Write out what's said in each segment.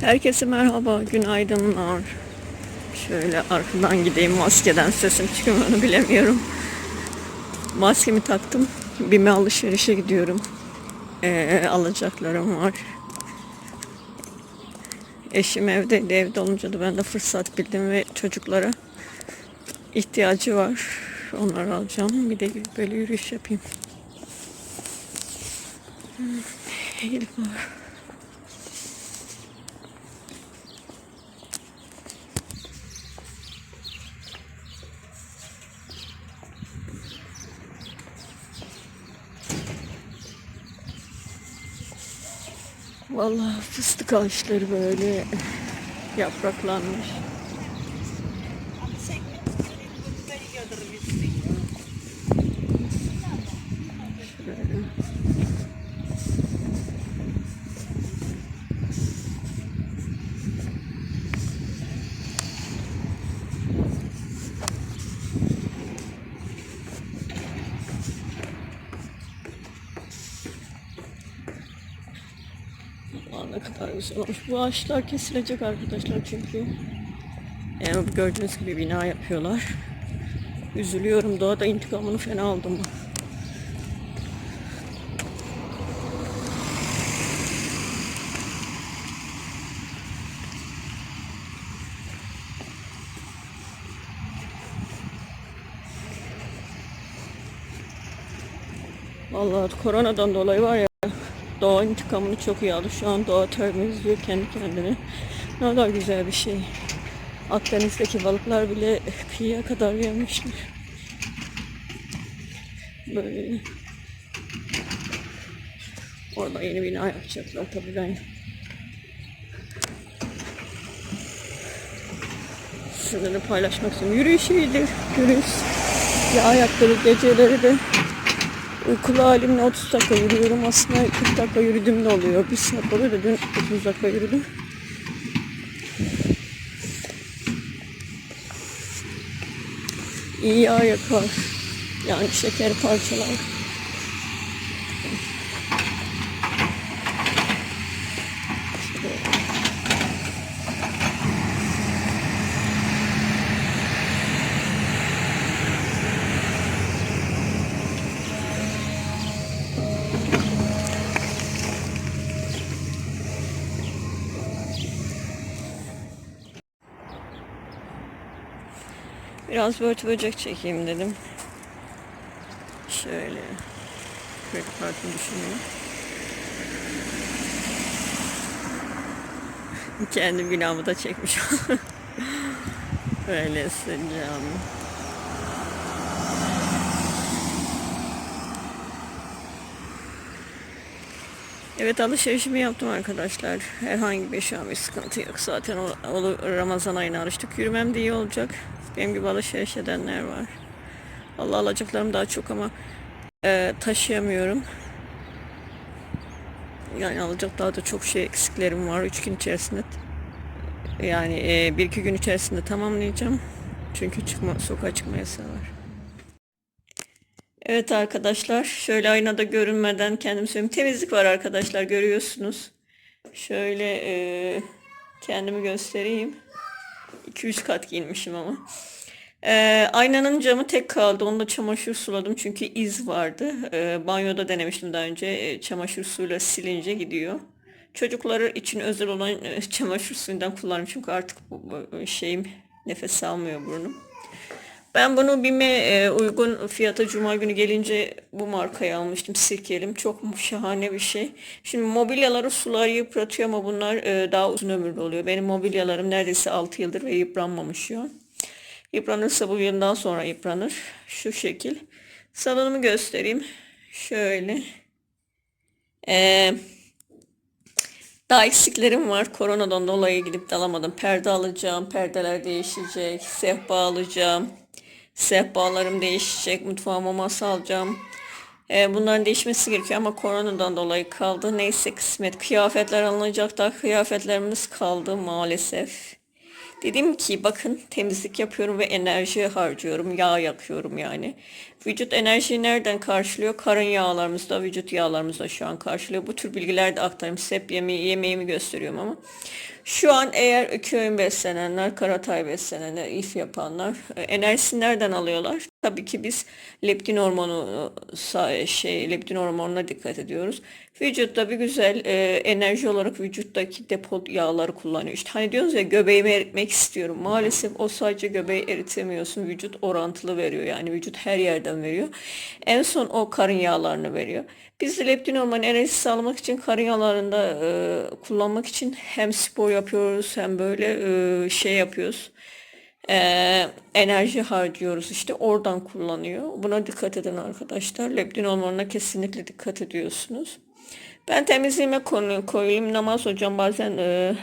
Herkese merhaba, günaydınlar. Şöyle arkadan gideyim maskeden sesim çıkıyor onu bilemiyorum. Maskemi taktım. Bime alışverişe gidiyorum. Ee, alacaklarım var. Eşim evdeydi. Evde olunca da ben de fırsat bildim ve çocuklara ihtiyacı var. Onları alacağım. Bir de böyle yürüyüş yapayım. Hmm, var. Vallahi fıstık ağaçları böyle yapraklanmış. Şöyle. Aa, ne güzel olmuş. Bu ağaçlar kesilecek arkadaşlar çünkü. Yani gördüğünüz gibi bina yapıyorlar. Üzülüyorum. Doğada intikamını fena aldım. Vallahi koronadan dolayı var ya doğa intikamını çok iyi aldı. Şu an doğa temizliyor kendi kendine. Ne kadar güzel bir şey. Akdeniz'deki balıklar bile kıyıya kadar gelmişler. Böyle. Orada yeni bina yapacaklar tabii ben. Sizinle paylaşmak istiyorum. Yürüyüş iyidir. Yürüyüş. Ya ayakları geceleri de Uykulu halimle 30 dakika yürüyorum. Aslında 40 dakika yürüdüm de oluyor. Bir saat oluyor da dün 30 dakika yürüdüm. İyi yağ. Yani şeker parçalar. Biraz börtü böcek çekeyim dedim. Şöyle. Kredi kartını düşünüyorum. Kendi binamı da çekmiş. Öyle sıcağım. Evet alışverişimi yaptım arkadaşlar. Herhangi bir şu an bir sıkıntı yok. Zaten o, o Ramazan ayına alıştık. Yürümem de iyi olacak. Benim gibi alışveriş edenler var. Allah alacaklarım daha çok ama e, taşıyamıyorum. Yani alacak daha da çok şey eksiklerim var. Üç gün içerisinde yani e, bir iki gün içerisinde tamamlayacağım. Çünkü çıkma, sokağa çıkma yasağı var. Evet arkadaşlar şöyle aynada görünmeden kendim söyleyeyim. Temizlik var arkadaşlar görüyorsunuz. Şöyle e, kendimi göstereyim. 2-3 kat giyinmişim ama. E, aynanın camı tek kaldı. Onda çamaşır suladım çünkü iz vardı. E, banyoda denemiştim daha önce. E, çamaşır suyla silince gidiyor. Çocukları için özel olan e, çamaşır suyundan kullanıyorum çünkü artık bu, bu şeyim nefes almıyor burnum. Ben bunu BİM'e e, uygun fiyata cuma günü gelince bu markayı almıştım. Sirkelim. Çok şahane bir şey. Şimdi mobilyaları sular yıpratıyor ama bunlar e, daha uzun ömürlü oluyor. Benim mobilyalarım neredeyse 6 yıldır ve yıpranmamış an. Yıpranırsa bu yıldan sonra yıpranır. Şu şekil. Salonumu göstereyim. Şöyle. Eee daha eksiklerim var. Koronadan dolayı gidip de alamadım. Perde alacağım. Perdeler değişecek. Sehpa alacağım. Sehpalarım değişecek. Mutfağıma masa alacağım. Ee, bunların değişmesi gerekiyor ama koronadan dolayı kaldı. Neyse kısmet. Kıyafetler alınacak da kıyafetlerimiz kaldı maalesef. Dedim ki bakın temizlik yapıyorum ve enerji harcıyorum. Yağ yakıyorum yani. Vücut enerjiyi nereden karşılıyor? Karın yağlarımızda, vücut yağlarımızda şu an karşılıyor. Bu tür bilgiler de aktarayım. Size yemeği, yemeğimi gösteriyorum ama. Şu an eğer iki öğün beslenenler, karatay beslenenler, if yapanlar e, enerjisini nereden alıyorlar? Tabii ki biz leptin hormonu şey leptin hormonuna dikkat ediyoruz. Vücutta bir güzel e, enerji olarak vücuttaki depo yağları kullanıyor. İşte hani diyoruz ya göbeğimi eritmek istiyorum. Maalesef o sadece göbeği eritemiyorsun. Vücut orantılı veriyor. Yani vücut her yerden veriyor. En son o karın yağlarını veriyor. Biz de leptin hormonu enerjisi sağlamak için karın yağlarında e, kullanmak için hem spor yapıyoruz hem böyle e, şey yapıyoruz. E, enerji harcıyoruz işte oradan kullanıyor. Buna dikkat edin arkadaşlar. Leptin hormonuna kesinlikle dikkat ediyorsunuz. Ben temizliğime koyayım. Namaz hocam bazen e,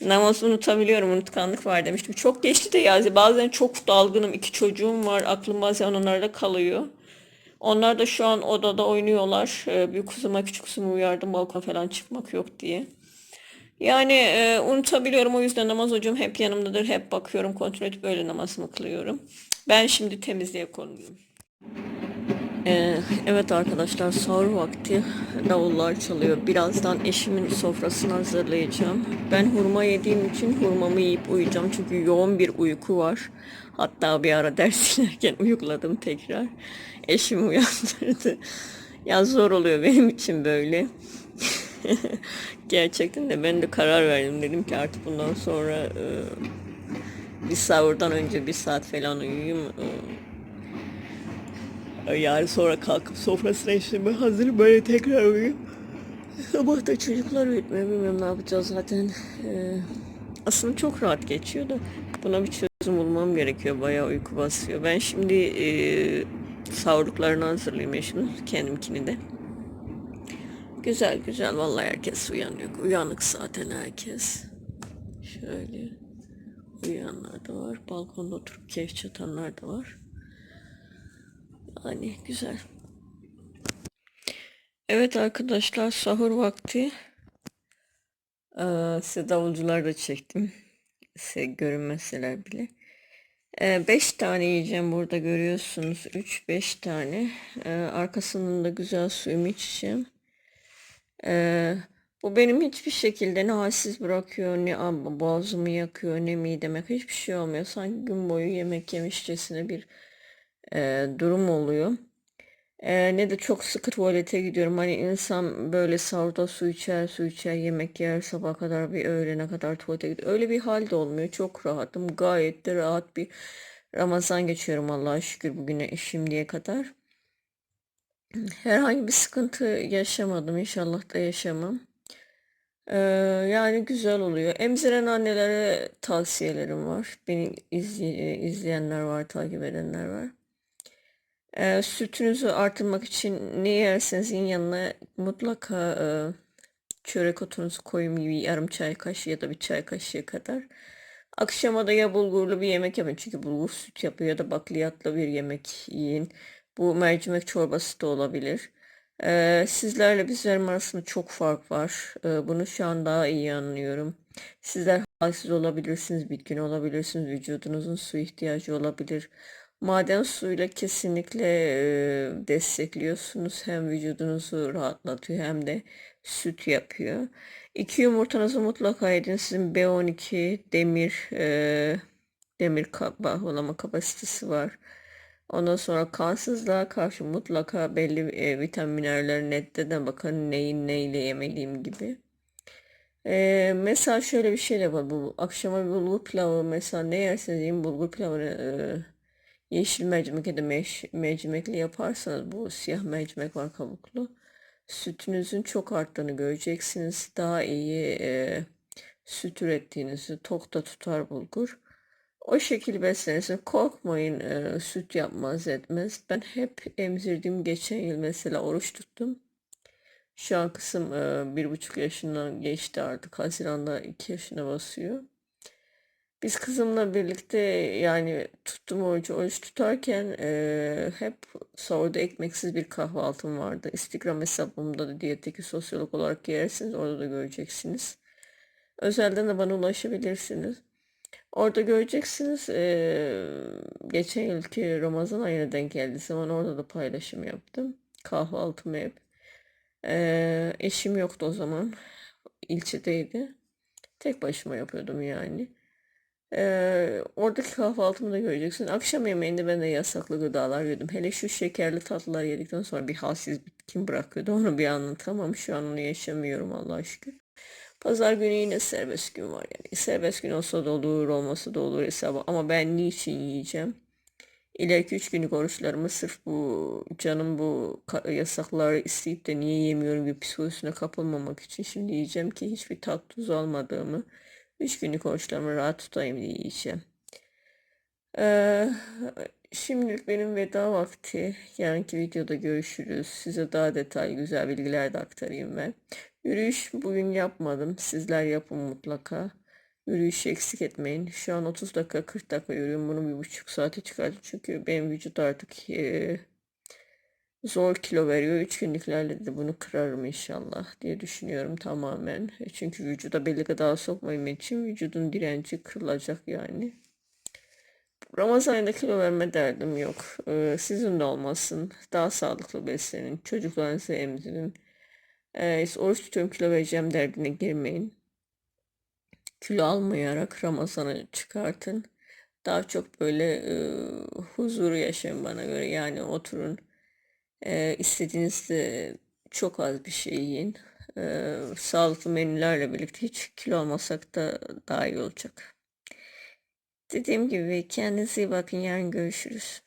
namazı unutabiliyorum. Unutkanlık var demiştim. Çok geçti de ya. Bazen çok dalgınım. iki çocuğum var. Aklım bazen onlarda kalıyor. Onlar da şu an odada oynuyorlar. Ee, büyük kızıma küçük kızımı uyardım balkona falan çıkmak yok diye. Yani e, unutabiliyorum o yüzden namaz hocam hep yanımdadır. Hep bakıyorum kontrol edip öyle namazımı kılıyorum. Ben şimdi temizliğe konuluyum. Ee, evet arkadaşlar sahur vakti davullar çalıyor. Birazdan eşimin sofrasını hazırlayacağım. Ben hurma yediğim için hurmamı yiyip uyuyacağım. Çünkü yoğun bir uyku var. Hatta bir ara ders dinlerken uyukladım tekrar. Eşim uyandırdı. Ya zor oluyor benim için böyle. Gerçekten de ben de karar verdim. Dedim ki artık bundan sonra e, bir sahurdan önce bir saat falan uyuyayım. E, yani sonra kalkıp sofrasına eşime hazır böyle tekrar uyuyayım. Sabah da çocuklar uyutmuyor. Bilmiyorum ne yapacağız zaten. E, aslında çok rahat geçiyor da buna bir çözüm bulmam gerekiyor. Bayağı uyku basıyor. Ben şimdi e, sahurluklarını hazırlayayım eşimin. Kendimkini de. Güzel güzel vallahi herkes uyanıyor. Uyanık zaten herkes. Şöyle uyuyanlar da var. Balkonda oturup keyif çatanlar da var. Yani güzel. Evet arkadaşlar sahur vakti. Ee, size davulcular da çektim. Görünmeseler bile. 5 tane yiyeceğim burada görüyorsunuz. 3-5 tane. Arkasından da güzel suyumu içeceğim. Bu benim hiçbir şekilde ne halsiz bırakıyor, ne boğazımı yakıyor, ne mideme hiçbir şey olmuyor. Sanki gün boyu yemek yemişçesine bir durum oluyor. E, ne de çok sıkı tuvalete gidiyorum. Hani insan böyle sahurda su içer, su içer, yemek yer, sabah kadar bir öğlene kadar tuvalete gidiyor. Öyle bir hal de olmuyor. Çok rahatım. Gayet de rahat bir Ramazan geçiyorum Allah'a şükür bugüne şimdiye kadar. Herhangi bir sıkıntı yaşamadım. İnşallah da yaşamam. Ee, yani güzel oluyor. Emziren annelere tavsiyelerim var. Beni izley- izleyenler var, takip edenler var. Ee, sütünüzü artırmak için ne yerseniz yiyin yanına mutlaka e, çörek otunuzu koyun gibi yarım çay kaşığı ya da bir çay kaşığı kadar. Akşama da ya bulgurlu bir yemek yapın çünkü bulgur süt yapıyor ya da bakliyatlı bir yemek yiyin. Bu mercimek çorbası da olabilir. Ee, sizlerle bizlerim arasında çok fark var. Ee, bunu şu an daha iyi anlıyorum. Sizler halsiz olabilirsiniz, bitkin olabilirsiniz, vücudunuzun su ihtiyacı olabilir. Maden suyuyla kesinlikle destekliyorsunuz. Hem vücudunuzu rahatlatıyor hem de süt yapıyor. İki yumurtanızı mutlaka yedin. Sizin B12, demir, e, demir bağlama kapasitesi var. Ondan sonra kansızlığa karşı mutlaka belli e, vitamin mineralleri netleden bakın neyin neyle yemeliyim gibi. E, mesela şöyle bir şey de var. Bu akşama bulgur pilavı mesela ne yerseniz yiyin bulgur pilavını e, yeşil mercimek ya da mercimekli yaparsanız bu siyah mercimek var kabuklu. Sütünüzün çok arttığını göreceksiniz. Daha iyi e, süt ürettiğinizi tok da tutar bulgur. O şekilde beslenirsin. Korkmayın e, süt yapmaz etmez. Ben hep emzirdiğim geçen yıl mesela oruç tuttum. Şu an kısım e, bir buçuk yaşından geçti artık. Haziran'da iki yaşına basıyor. Biz kızımla birlikte yani tuttum orucu. Oruç tutarken e, hep sahurda ekmeksiz bir kahvaltım vardı. Instagram hesabımda da diyetteki sosyolog olarak girersiniz. Orada da göreceksiniz. Özelden de bana ulaşabilirsiniz. Orada göreceksiniz eee, geçen yılki Ramazan ayına denk geldiği zaman orada da paylaşım yaptım. Kahvaltımı hep. Eee, eşim yoktu o zaman. İlçedeydi. Tek başıma yapıyordum yani. Ee, oradaki kahvaltımı da göreceksin. Akşam yemeğinde ben de yasaklı gıdalar yedim. Hele şu şekerli tatlılar yedikten sonra bir halsiz bitkin bırakıyordu. Onu bir anlatamam. Şu an onu yaşamıyorum Allah'a şükür. Pazar günü yine serbest gün var yani. Serbest gün olsa da olur, olmasa da olur hesabı. Ama ben niçin yiyeceğim? İleriki üç günlük oruçlarımı sırf bu canım bu yasakları isteyip de niye yemiyorum bir psikolojisine kapılmamak için şimdi yiyeceğim ki hiçbir tat tuz almadığımı üç günlük oruçlarımı rahat tutayım diye yiyeceğim. Ee, şimdilik benim veda vakti. Yarınki videoda görüşürüz. Size daha detaylı güzel bilgiler de aktarayım ben. Yürüyüş bugün yapmadım. Sizler yapın mutlaka. Yürüyüşü eksik etmeyin. Şu an 30 dakika 40 dakika yürüyorum. Bunu bir buçuk saate çıkardım. Çünkü benim vücut artık eee, zor kilo veriyor. 3 günlüklerle de bunu kırarım inşallah diye düşünüyorum tamamen. E, Çünkü vücuda belli gıda sokmayım için vücudun direnci kırılacak yani. Ramazan ayında kilo verme derdim yok. Ee, sizin de olmasın. Daha sağlıklı beslenin. Çocuklarınızı emzirin. Ee, oruç tutuyorum kilo vereceğim derdine girmeyin. Kilo almayarak Ramazan'ı çıkartın. Daha çok böyle e, huzuru yaşayın bana göre. Yani oturun. E, istediğinizde çok az bir şey yiyin. E, sağlıklı menülerle birlikte hiç kilo almasak da daha iyi olacak. Dediğim gibi kendinize iyi bakın. Yarın görüşürüz.